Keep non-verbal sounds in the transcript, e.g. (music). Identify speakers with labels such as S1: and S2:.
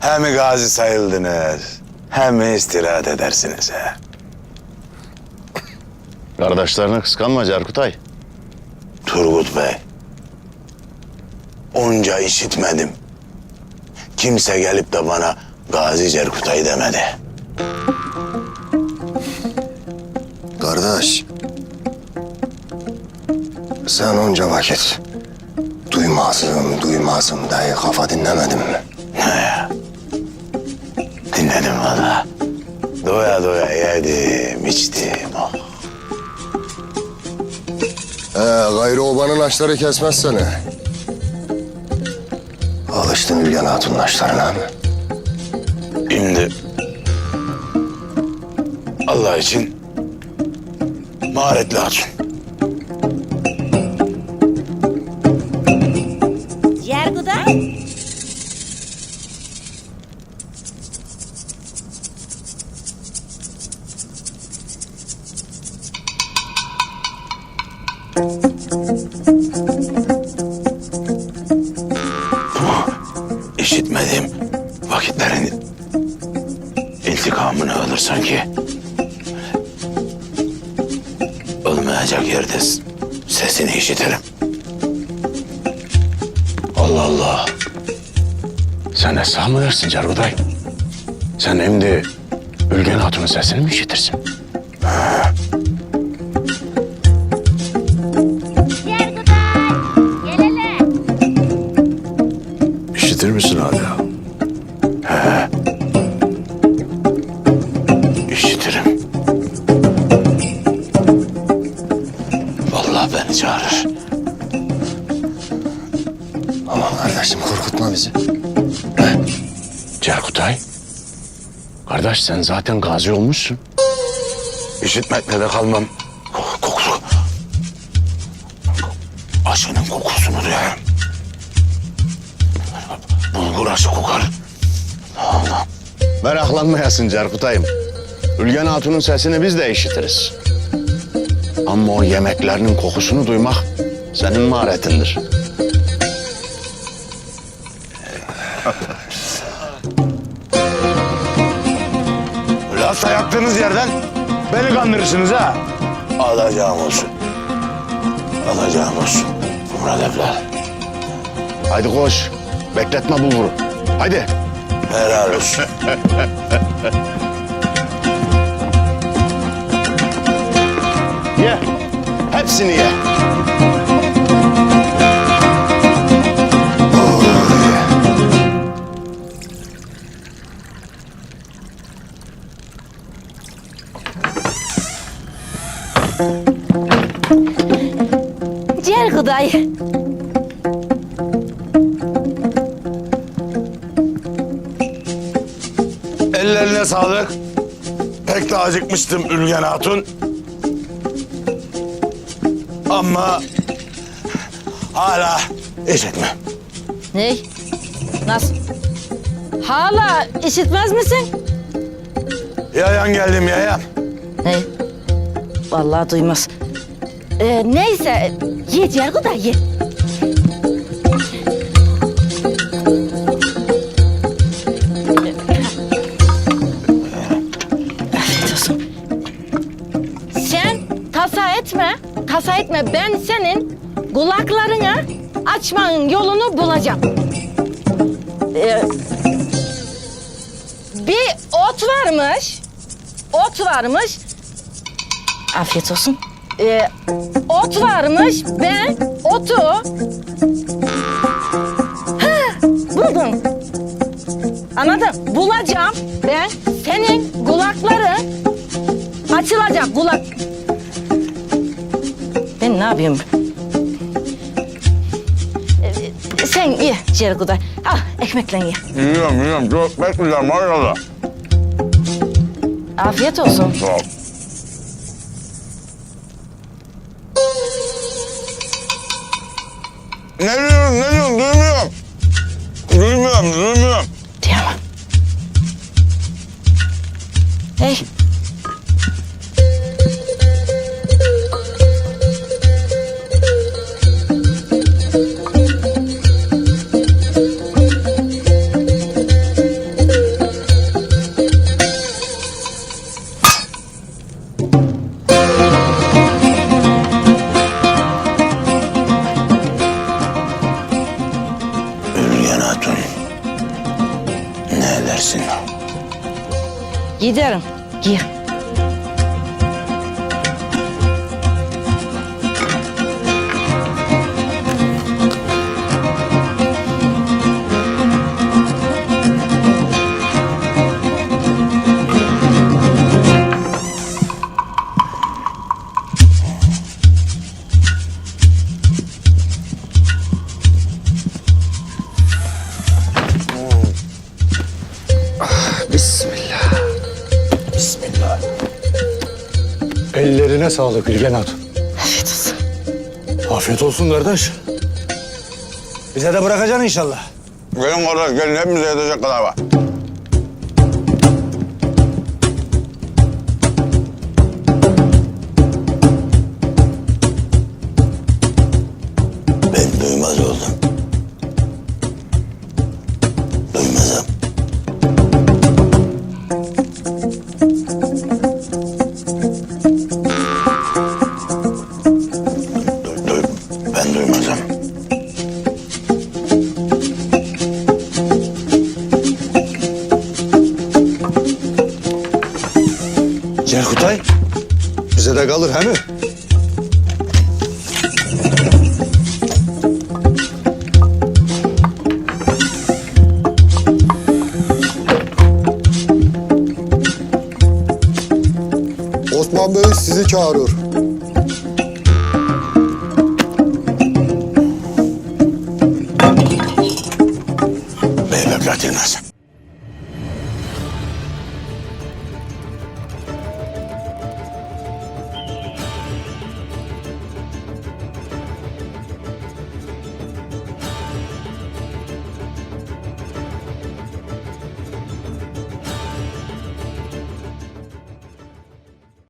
S1: hem gazi sayıldınız hem istirahat edersiniz he.
S2: Kardeşlerini kıskanma Cerkutay.
S1: Turgut Bey. Onca işitmedim. Kimse gelip de bana Gazi Cerkutay demedi.
S3: Kardeş. Sen onca vakit duymazım, duymazım diye kafa dinlemedin mi?
S1: Dinledim valla. Doya doya yedim, içtim. Oh.
S3: Ee, gayrı obanın açları kesmez seni. Alıştın Hülyan Hatun'un açlarına mı?
S1: Şimdi Allah için maharetli hatun. İşitmediğim vakitlerin intikamını alır sanki. Olmayacak yerde sesini işitirim. Allah Allah. Sen hesap mı dersin Carguday? Sen şimdi Ülgen Hatun'un sesini mi işitirsin?
S4: Yargıday.
S1: İşitir misin hala? He. İşitirim. Vallahi beni çağırır.
S3: Aman kardeşim korkutma bizi.
S1: Cerkutay. Kardeş sen zaten gazi olmuşsun. İşitmekle de kalmam. Ko- Kokusu. Aşının kokusunu duyarım. Bulgur aşı kokar. Allah.
S2: Meraklanmayasın Cerkutay'ım. Ülgen Hatun'un sesini biz de işitiriz. Ama o yemeklerinin kokusunu duymak senin maharetindir.
S1: Lasta (laughs) yaktığınız yerden beni kandırırsınız ha. Alacağım olsun. Alacağım olsun. Murat evlat.
S2: Haydi koş. Bekletme bulguru. Haydi.
S1: Helal olsun.
S2: Ye. Hepsini ye.
S4: Yargıday.
S1: Ellerine sağlık. Pek de acıkmıştım Ülgen Hatun. Ama hala işitme.
S4: Ne? Nasıl? Hala işitmez misin?
S1: Yayan geldim yayan.
S4: Ne? Vallahi duymaz. Ee, neyse, ye Yargıday ye. Afiyet kulaklarını açmanın yolunu bulacağım. Ee, bir ot varmış. Ot varmış. Afiyet olsun. Ee, ot varmış. Ben otu... Ha, buldum. Anladın? Bulacağım. Ben senin kulakları açılacak kulak. Ben ne yapayım? Sen ye Cerguday. Al ekmekle ye.
S1: Yiyorum yiyorum. Çok bekliyorum hayrola.
S4: Afiyet olsun.
S1: Sağ ol. Ne
S4: gidersin.
S3: Giderim. Gir.
S4: Ellerine sağlık Ülgen Hatun.
S3: Afiyet olsun.
S4: Afiyet olsun kardeş.
S5: Bize de bırakacaksın inşallah.
S1: Gelin kardeş gelin hepimize yetecek kadar var.
S6: Sizi çağırıyor.
S7: Bey bekletilmez.